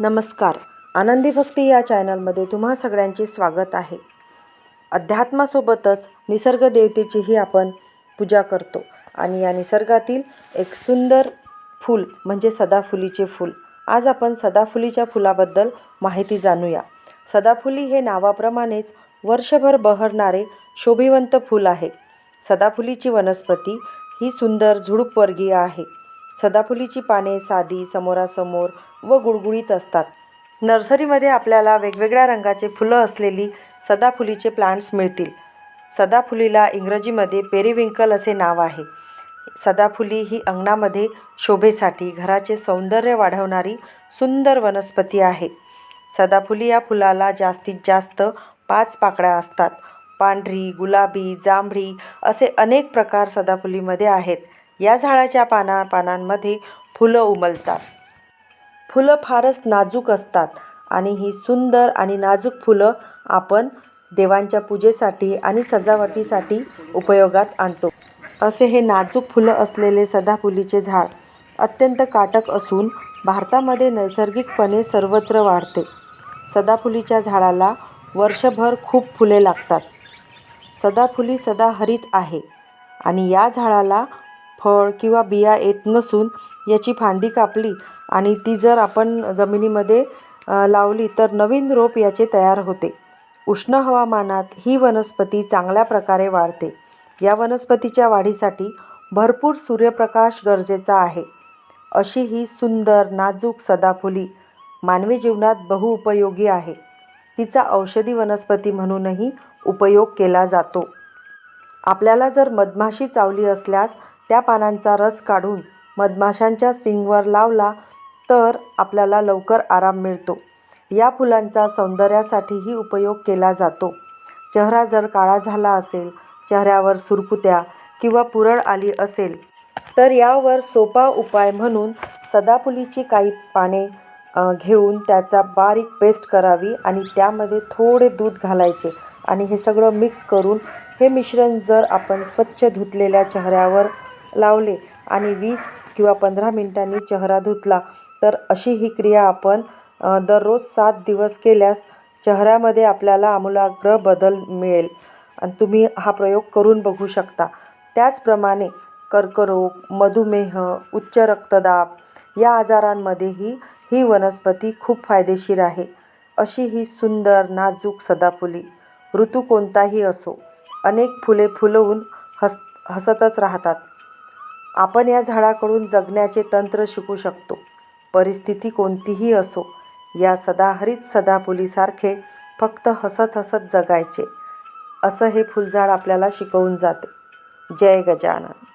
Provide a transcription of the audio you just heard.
नमस्कार. आनंदी भक्ती या चॅनलमध्ये तुम्हा सगळ्यांचे स्वागत आहे. अध्यात्मासोबतच निसर्ग देवतेचीही आपण पूजा करतो आणि या निसर्गातील एक सुंदर फूल म्हणजे सदाफुलीचे फूल. आज आपण सदाफुलीच्या फुलाबद्दल माहिती जाणूया. सदाफुली हे नावाप्रमाणेच वर्षभर बहरणारे शोभिवंत फूल आहे. सदाफुलीची वनस्पती ही सुंदर झुडूपवर्गीय आहे. सदाफुलीची पाने साधी समोरासमोर व गुळगुळीत असतात. नर्सरीमध्ये आपल्याला वेगवेगळ्या रंगाचे फुलं असलेली सदाफुलीचे प्लांट्स मिळतील. सदाफुलीला इंग्रजीमध्ये पेरिविंकल असे नाव आहे. सदाफुली ही अंगणामध्ये शोभेसाठी घराचे सौंदर्य वाढवणारी सुंदर वनस्पती आहे. सदाफुली या फुलाला जास्तीत जास्त पाच पाकळ्या असतात. पांढरी गुलाबी जांभळी असे अनेक प्रकार सदाफुलीमध्ये आहेत. या झाडाच्या पाना पानांमध्ये फुलं उमलतात. फुलं फारच नाजूक असतात आणि ही सुंदर आणि नाजूक फुलं आपण देवांच्या पूजेसाठी आणि सजावटीसाठी उपयोगात आणतो. असे हे नाजूक फुलं असलेले सदाफुलीचे झाड अत्यंत काटक असून भारतामध्ये नैसर्गिकपणे सर्वत्र वाढते. सदाफुलीच्या झाडाला वर्षभर खूप फुले लागतात. सदाफुली सदाहरित आहे आणि या झाडाला फळ किंवा बिया येत नसून याची फांदी कापली आणि ती जर आपण जमिनीमध्ये लावली तर नवीन रोप याचे तयार होते. उष्ण हवामानात ही वनस्पती चांगल्या प्रकारे वाढते. या वनस्पतीच्या वाढीसाठी भरपूर सूर्यप्रकाश गरजेचा आहे. अशी ही सुंदर नाजूक सदाफुली मानवी जीवनात बहुउपयोगी आहे. तिचा औषधी वनस्पती म्हणूनही उपयोग केला जातो. आपल्याला जर मधमाशी चावली असल्यास त्या पानांचा रस काढून मधमाशांच्या स्टिंगवर लावला तर आपल्याला लवकर आराम मिळतो. या फुलांचा सौंदर्यासाठीही उपयोग केला जातो. चेहरा जर काळा झाला असेल चेहऱ्यावर सुरकुत्या किंवा पुरळ आली असेल तर यावर सोपा उपाय म्हणून सदाफुलीची काही पाने घेऊन त्याचा बारीक पेस्ट करावी आणि त्यामध्ये थोडे दूध घालायचे आणि हे सगळं मिक्स करून हे मिश्रण जर आपण स्वच्छ धुतलेल्या चेहऱ्यावर लावले आणि वीस किंवा पंधरा मिनटांनी चेहरा धुतला तर अशी ही क्रिया आपण दररोज सात दिवस केल्यास चेहऱ्यामध्ये आपल्याला आमूलाग्र बदल मिळेल. आणि तुम्ही हा प्रयोग करून बघू शकता. त्याचप्रमाणे कर्करोग मधुमेह उच्च रक्तदाब या आजारांमध्येही ही वनस्पती खूप फायदेशीर आहे. अशी ही सुंदर नाजूक सदाफुली ऋतू कोणताही असो. अनेक फुले फुलवून हस हसतच राहतात. आपण या झाडाकडून जगण्याचे तंत्र शिकू शकतो. परिस्थिती कोणतीही असो या सदाहरित सदाफुलीसारखे फक्त हसत हसत जगायचे. असं हे फुलझाड आपल्याला शिकवून जाते. जय गजानन.